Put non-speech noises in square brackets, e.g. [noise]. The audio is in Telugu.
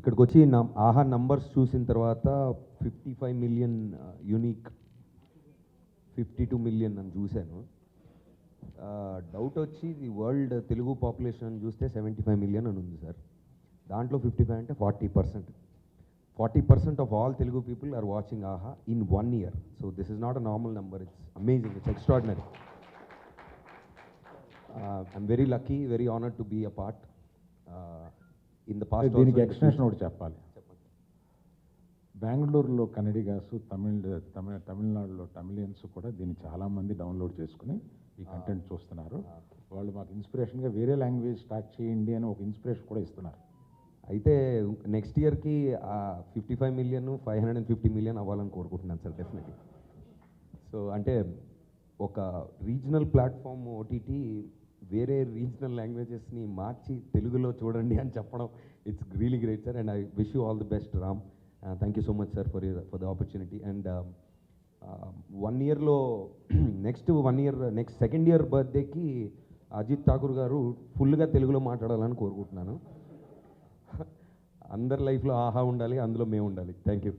ఇక్కడికి వచ్చి ఆహా నంబర్స్ చూసిన తర్వాత fifty five million unique fifty two million అని చూశాను. డౌట్ వచ్చి ది వరల్డ్ తెలుగు పాపులేషన్ చూస్తే సెవెంటీ ఫైవ్ మిలియన్ అని ఉంది సార్. దాంట్లో ఫిఫ్టీ ఫైవ్ అంటే forty percent forty percent of all Telugu people are watching Aha in one year so this is not a normal number it's amazing it's extraordinary I'm very lucky very honoured to be a part in the past దీనికి ఎక్స్టెన్షన్ ఒకటి చెప్పాలి. బెంగళూరులో కన్నడిగాస్ తమిళ తమిళ తమిళనాడులో తమిళియన్స్ కూడా దీన్ని చాలామంది డౌన్లోడ్ చేసుకుని ఈ కంటెంట్ చూస్తున్నారు. వాళ్ళు మాకు ఇన్స్పిరేషన్గా వేరే లాంగ్వేజ్ స్టార్ట్ చేయండి అని ఒక ఇన్స్పిరేషన్ కూడా ఇస్తున్నారు. అయితే నెక్స్ట్ ఇయర్కి fifty five million five hundred and fifty million అవ్వాలని కోరుకుంటున్నాను సార్ డెఫినెట్లీ సో అంటే ఒక రీజనల్ ప్లాట్ఫామ్ ఓటీటీ వేరే రీజనల్ లాంగ్వేజెస్ని మార్చి తెలుగులో చూడండి అని చెప్పడం it's really great sir and I wish you all the best Ram thank you so much sir for for the opportunity and one ఇయర్లో next one year next second year బర్త్డేకి అజిత్ ఠాకూర్ గారు ఫుల్గా తెలుగులో మాట్లాడాలని కోరుకుంటున్నాను. [laughs] అందరి లైఫ్లో ఆహా ఉండాలి అందులో మేము ఉండాలి. Thank you